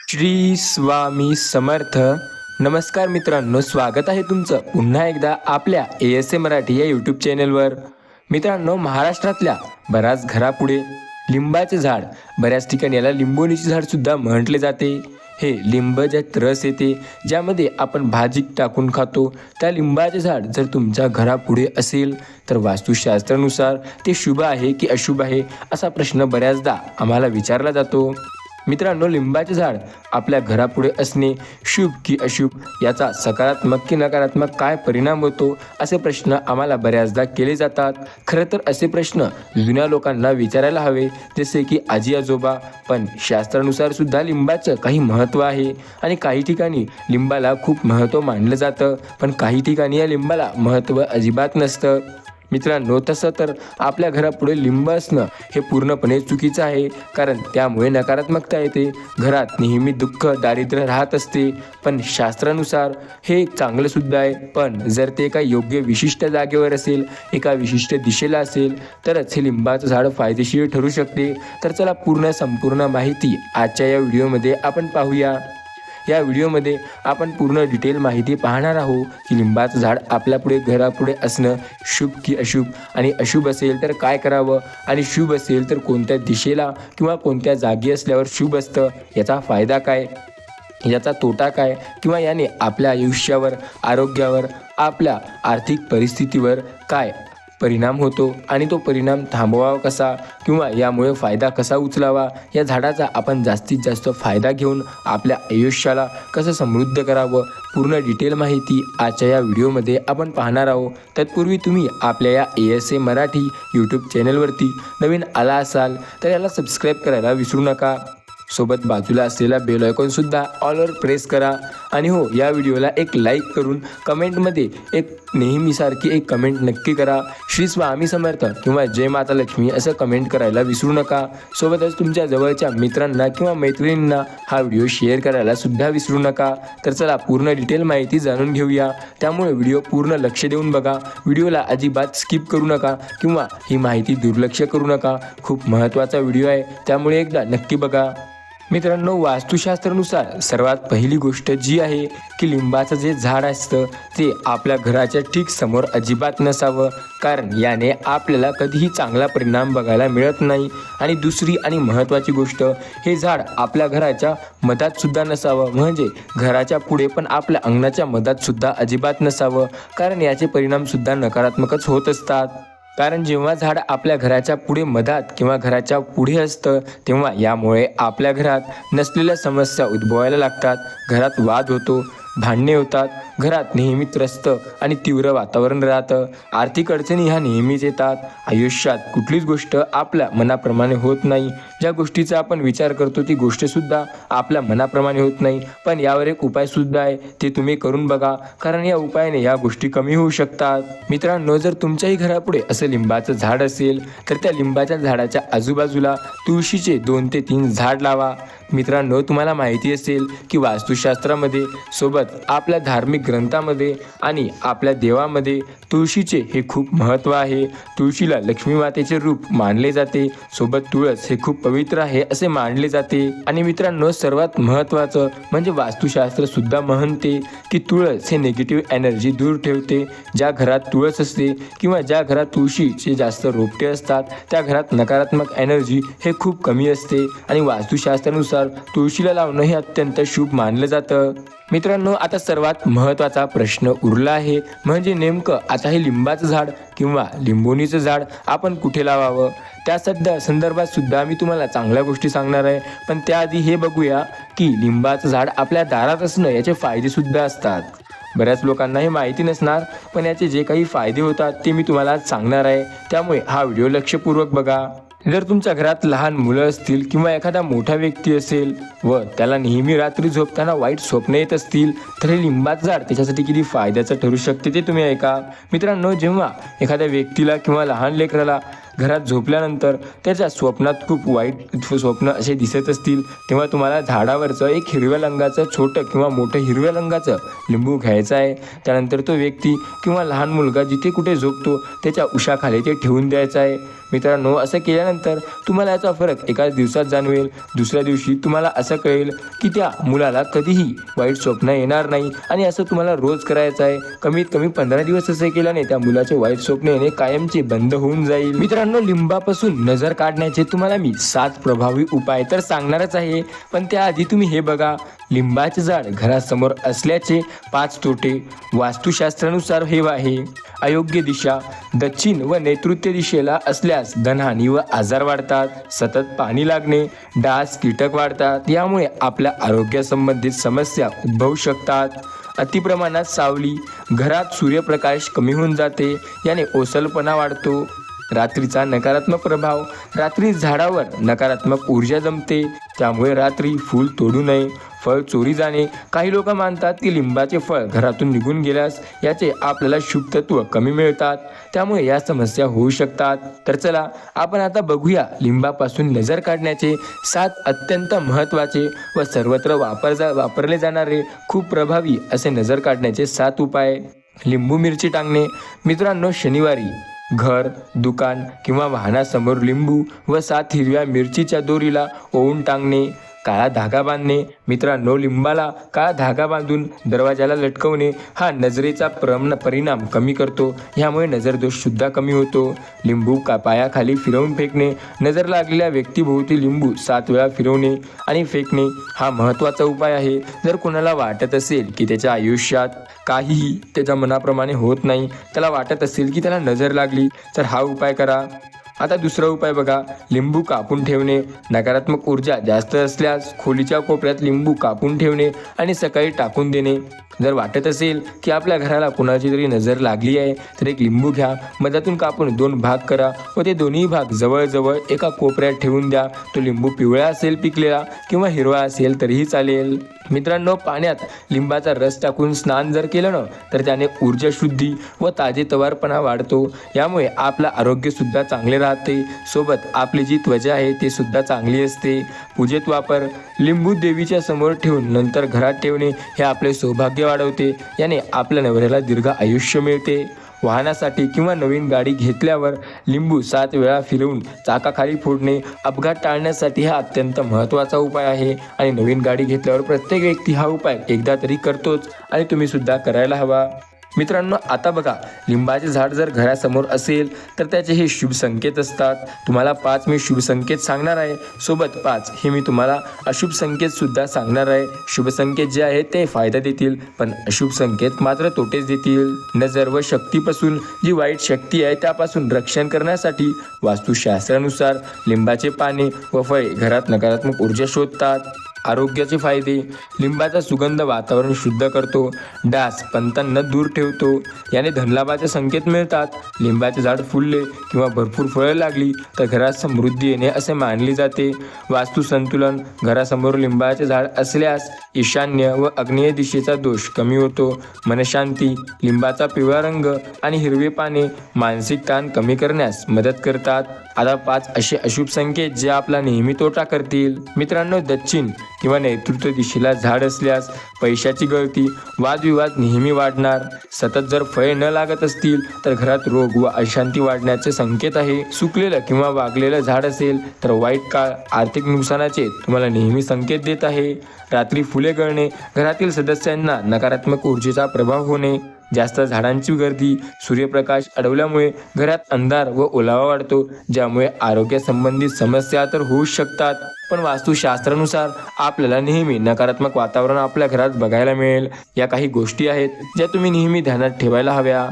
श्री स्वामी समर्थ. नमस्कार मित्रांनो स्वागत आहे तुमचं पुन्हा एकदा आपल्या ए एस ए मराठी या यूट्यूब चॅनलवर मित्रांनो महाराष्ट्रातल्या बऱ्याच घरापुढे लिंबाचे झाड बऱ्याच ठिकाणी याला लिंबोणीचे झाड सुद्धा म्हटले जाते. हे लिंब ज्यात रस येते ज्यामध्ये आपण भाजी टाकून खातो. त्या लिंबाचे झाड जर तुमच्या घरापुढे असेल तर वास्तुशास्त्रानुसार ते शुभ आहे की अशुभ आहे असा प्रश्न बऱ्याचदा आम्हाला विचारला जातो. मित्रांनो लिंबाचे झाड आपल्या घरापुढे असणे शुभ की अशुभ याचा सकारात्मक की नकारात्मक काय परिणाम होतो असे प्रश्न आम्हाला बऱ्याचदा केले जातात. खरं तर असे प्रश्न जुन्या लोकांना विचारायला हवे जसे की आजी आजोबा पण शास्त्रानुसार सुद्धा लिंबाचं काही महत्त्व आहे आणि काही ठिकाणी लिंबाला खूप महत्त्व मानलं जातं पण काही ठिकाणी या लिंबाला महत्त्व अजिबात नसतं. मित्रांनो तसं तर आपल्या घरापुढे लिंब असणं हे पूर्णपणे चुकीचं आहे. कारण त्यामुळे नकारात्मकता येते. घरात नेहमी दुःख दारिद्र्य राहत असते. पण शास्त्रानुसार हे चांगलं सुद्धा आहे. पण जर ते एका योग्य विशिष्ट जागेवर असेल एका विशिष्ट दिशेला असेल तरच हे लिंबाचं झाड फायदेशीर ठरू शकते. तर चला पूर्ण संपूर्ण माहिती आजच्या या व्हिडिओमध्ये आपण पाहूया. या व्हिडिओमध्ये आपण पूर्ण डिटेल माहिती पाहणार आहोत की लिंबाचं झाड आपल्यापुढे घरापुढे असणं शुभ की अशुभ आणि अशुभ असेल तर काय करावं आणि शुभ असेल तर कोणत्या दिशेला किंवा कोणत्या जागी असल्यावर शुभ असतं याचा फायदा काय? याचा तोटा काय? किंवा याने आपल्या आयुष्यावर आरोग्यावर आपल्या आर्थिक परिस्थितीवर काय परिणाम होतो आणि तो परिणाम थांबवावा कसा किंवा यामुळे फायदा कसा उचलावा या झाडाचा आपण जास्तीत जास्त फायदा घेऊन आपल्या आयुष्याला कसं समृद्ध करावं पूर्ण डिटेल माहिती आजच्या या व्हिडिओमध्ये आपण पाहणार आहोत. तत्पूर्वी तुम्ही आपल्या या A S A Marathi YouTube चॅनलवरती नवीन आला असाल तर याला सबस्क्राईब करायला विसरू नका. सोबत बाजूला असलेला बेल आयकॉनसुद्धा ऑलवर प्रेस करा. आणि हो या व्हिडिओला एक लाईक करून कमेंटमध्ये एक नेहमीसारखी एक कमेंट नक्की करा. श्री स्वामी समर्थ किंवा जय माता लक्ष्मी असं कमेंट करायला विसरू नका. सोबतच तुमच्या जवळच्या मित्रांना किंवा मैत्रिणींना हा व्हिडिओ शेअर करायला सुद्धा विसरू नका. तर चला पूर्ण डिटेल माहिती जाणून घेऊया. त्यामुळे व्हिडिओ पूर्ण लक्ष देऊन बघा. व्हिडिओला अजिबात स्किप करू नका किंवा ही माहिती दुर्लक्ष करू नका. खूप महत्त्वाचा व्हिडिओ आहे. त्यामुळे एकदा नक्की बघा. मित्रांनो वास्तुशास्त्रानुसार सर्वात पहिली गोष्ट जी आहे की लिंबाचं जे झाड असतं ते आपल्या घराच्या ठीक समोर अजिबात नसावं. कारण याने आपल्याला कधीही चांगला परिणाम बघायला मिळत नाही. आणि दुसरी आणि महत्त्वाची गोष्ट हे झाड आपल्या घराच्या मधातसुद्धा नसावं. म्हणजे घराच्या पुढे पण आपल्या अंगणाच्या मधातसुद्धा अजिबात नसावं. कारण याचे परिणामसुद्धा नकारात्मकच होत असतात. कारण जेव्हा झाड आपल्या घराच्या पुढे मधात किंवा घराच्या पुढे असतं तेव्हा यामुळे आपल्या घरात नसलेल्या समस्या उद्भवायला लागतात. घरात वाद होतो भांडणे होतात घरात नेहमी त्रस्त आणि तीव्र वातावरण राहतं. आर्थिक अडचणी ह्या नेहमीच येतात. आयुष्यात कुठलीच गोष्ट आपल्या मनाप्रमाणे होत नाही. ज्या गोष्टीचा आपण विचार करतो ती गोष्टसुद्धा आपल्या मनाप्रमाणे होत नाही. पण यावर एक उपायसुद्धा आहे ते तुम्ही करून बघा. कारण या उपायाने या गोष्टी कमी होऊ शकतात. मित्रांनो जर तुमच्याही घरापुढे असं लिंबाचं झाड असेल तर त्या लिंबाच्या झाडाच्या आजूबाजूला तुळशीचे दोन ते तीन झाड लावा. मित्रांनो तुम्हाला माहिती असेल की वास्तुशास्त्रामध्ये सोबत आपल्या धार्मिक ग्रंथामध्ये आणि आपल्या देवामध्ये तुळशीचे हे खूप महत्त्व आहे. तुळशीला लक्ष्मी मातेचे रूप मानले जाते. सोबत तुळस हे खूप पवित्र आहे असे मानले जाते. आणि मित्रांनो सर्वात महत्त्वाचं म्हणजे वास्तुशास्त्र सुद्धा म्हणते की तुळस हे निगेटिव्ह एनर्जी दूर ठेवते. ज्या घरात तुळस असते किंवा ज्या घरात तुळशीचे जास्त रोपटे असतात त्या घरात नकारात्मक एनर्जी हे खूप कमी असते. आणि वास्तुशास्त्रानुसार तुळशीला लावणं हे अत्यंत शुभ मानलं जातं. मित्रांनो आता सर्वात महत्त्वाचा प्रश्न उरला आहे. म्हणजे नेमकं आता हे लिंबाचं झाड किंवा लिंबोणीचं झाड आपण कुठे लावावं? त्या सध्या संदर्भात सुद्धा मी तुम्हाला चांगल्या गोष्टी सांगणार आहे. पण त्याआधी हे बघूया की लिंबाचं झाड आपल्या दारात असणं याचे फायदे सुद्धा असतात. बऱ्याच लोकांना हे माहिती नसणार पण याचे जे काही फायदे होतात ते मी तुम्हाला सांगणार आहे. त्यामुळे हा व्हिडिओ लक्षपूर्वक बघा. जर तुमच्या घरात लहान मुलं असतील किंवा एखादा मोठा व्यक्ती असेल व त्याला नेहमी रात्री झोपताना वाईट स्वप्न येत असतील तर हे लिंबाचं झाड त्याच्यासाठी किती फायद्याचं ठरू शकते ते तुम्ही ऐका. मित्रांनो जेव्हा एखाद्या व्यक्तीला किंवा लहान लेकराला घरात झोपल्यानंतर त्याच्या स्वप्नात खूप वाईट स्वप्न असे दिसत असतील तेव्हा तुम्हाला झाडावरचं एक हिरव्या रंगाचं छोटं किंवा मोठं हिरव्या रंगाचं लिंबू घ्यायचं आहे. त्यानंतर तो व्यक्ती किंवा लहान मुलगा जिथे कुठे झोपतो त्याच्या उशाखाली ते ठेवून द्यायचं आहे. मित्रांनो असं केल्यानंतर तुम्हाला याचा फरक एकाच दिवसात जाणवेल दुसऱ्या दिवशी तुम्हाला असं कळेल की त्या मुलाला कधीही वाईट स्वप्न येणार नाही आणि असं तुम्हाला रोज करायचं आहे. कमीत कमी पंधरा दिवस असे केल्याने त्या मुलाचे वाईट स्वप्न येणे कायमचे बंद होऊन जाईल. मित्रांनो लिंबापासून नजर काढण्याचे तुम्हाला मी सात प्रभावी उपाय तर सांगणारच आहे. पण त्याआधी तुम्ही हे बघा. लिंबाचे झाड घरासमोर असल्याचे पाच तोटे वास्तुशास्त्रानुसार हे आहे. अयोग्य दिशा दक्षिण व नैऋत्य दिशेला असल्यास धनहानी व आजार वाढतात सतत पाणी लागणे डास कीटक वाढतात यामुळे आपल्या आरोग्यासंबंधित समस्या उद्भवू शकतात. अतिप्रमाणात सावली घरात सूर्यप्रकाश कमी होऊन जाते याने ओसलपणा वाढतो. रात्रीचा नकारात्मक प्रभाव रात्री झाडावर नकारात्मक ऊर्जा जमते. त्यामुळे रात्री फूल तोडू नये फळ चोरी जाणे. काही लोक मानतात की लिंबाचे फळ घरातून निघून गेल्यास याचे आपल्याला शुभतत्व कमी मिळतात. त्यामुळे या समस्या होऊ शकतात. तर चला आपण आता बघूया लिंबापासून नजर काढण्याचे सात अत्यंत महत्त्वाचे व सर्वत्र वापर जा वापरले जाणारे खूप प्रभावी असे नजर काढण्याचे सात उपाय. लिंबू मिरची टांगणे. मित्रांनो शनिवारी घर दुकान किंवा वाहनासमोर लिंबू व सात हिरव्या मिरचीच्या दोरीला ओवून टांगणे काळा धागा बांधणे मित्रांनो लिंबाला काळा धागा बांधून दरवाजाला लटकवणे हा नजरेचा प्रम परिणाम कमी करतो. ह्यामुळे नजरदोषसुद्धा कमी होतो. लिंबू का पायाखाली फिरवून फेकणे नजर लागलेल्या व्यक्तीभोवती लिंबू सात वेळा फिरवणे आणि फेकणे हा महत्त्वाचा उपाय आहे. जर कोणाला वाटत असेल की त्याच्या आयुष्यात काहीही त्याच्या मनाप्रमाणे होत नाही त्याला वाटत असेल की त्याला नजर लागली तर हा उपाय करा. आता दुसरा उपाय बघा लिंबू कापून ठेवणे. नकारात्मक ऊर्जा जास्त असल्यास खोलीच्या कोपऱ्यात लिंबू कापून ठेवणे आणि सकाळी टाकून देणे. जर वाटत असेल की आपल्या घराला कुणाची तरी नजर लागली आहे तर एक लिंबू घ्या. मधातून कापून दोन भाग करा व ते दोन्ही भाग जवळजवळ एका कोपऱ्यात ठेवून द्या. तो लिंबू पिवळा असेल पिकलेला किंवा हिरवा असेल तरीही चालेल. मित्रांनो पाण्यात लिंबाचा रस टाकून स्नान जर केलं ना तर त्याने ऊर्जा शुद्धी व ताजेतवारपणा वाढतो. यामुळे आपलं आरोग्यसुद्धा चांगले राहते. सोबत आपली जी त्वचा आहे ती सुद्धा चांगली असते. पूजेत वापर लिंबू देवीच्या समोर ठेवून नंतर घरात ठेवणे हे आपले सौभाग्य वाढवते. याने आपल्या नवऱ्याला दीर्घ आयुष्य मिळते. वाहनासाठी किंवा नवीन गाडी घेतल्यावर लिंबू सात वेळा फिरवून चाकाखाली फोडणे अपघात टाळण्यासाठी हा अत्यंत महत्त्वाचा उपाय आहे. आणि नवीन गाडी घेतल्यावर प्रत्येक व्यक्ती हा उपाय एकदा तरी करतोच आणि तुम्ही सुद्धा करायला हवा. मित्रांनो आता बघा लिंबाचे झाड जर घरासमोर असेल तर त्याचे हे शुभ संकेत असतात. तुम्हाला पाच मी शुभ संकेत सांगणार आहे. सोबत पाच हे मी तुम्हाला अशुभ संकेत सुद्धा सांगणार आहे. शुभ संकेत जे आहेत ते फायदा देतील पण अशुभ संकेत मात्र तोटेच देतील. नजर व शक्तीपासून जी वाईट शक्ती आहे त्यापासून रक्षण करण्यासाठी वास्तुशास्त्रानुसार लिंबाचे पाने व फळे घरात नकारात्मक ऊर्जा शोधतात. आरोग्याचे फायदे लिंबाचा सुगंध वातावरण शुद्ध करतो डास पंतांना दूर ठेवतो. याने धनलाभाचे संकेत मिळतात. लिंबाचे झाड फुलले किंवा भरपूर फळं लागली तर घरात समृद्धी येणे असे मानले जाते. वास्तू संतुलन घरासमोर लिंबाचे झाड असल्यास ईशान्य व अग्नेय दिशेचा दोष कमी होतो. मनशांती लिंबाचा पिवळा रंग आणि हिरवे पाने मानसिक ताण कमी करण्यास मदत करतात. आता पाच असे अशुभ संकेत जे आपला नेहमी तोटा करतील. मित्रांनो दक्षिण किंवा नेतृत्व दिशेला झाड असल्यास पैशाची गळती वादविवाद नेहमी वाढणार. सतत जर फळे न लागत असतील तर घरात रोग व अशांती वाढण्याचे संकेत आहे. सुकलेलं किंवा वागलेलं झाड असेल तर वाईट काळ आर्थिक नुकसानाचे तुम्हाला नेहमी संकेत देत आहे. रात्री फुले गळणे घरातील सदस्यांना नकारात्मक ऊर्जेचा प्रभाव होणे. जास्त झाडांची गर्दी सूर्यप्रकाश अडवल्यामुळे घरात अंधार व ओलावा वाढतो ज्यामुळे आरोग्यासंबंधित समस्या तर होऊ शकतात. पण वास्तुशास्त्रानुसार आपल्याला नेहमी नकारात्मक वातावरण आपल्या घरात बघायला मिळेल. या काही गोष्टी आहेत ज्या तुम्ही नेहमी ध्यानात ठेवायला हव्या.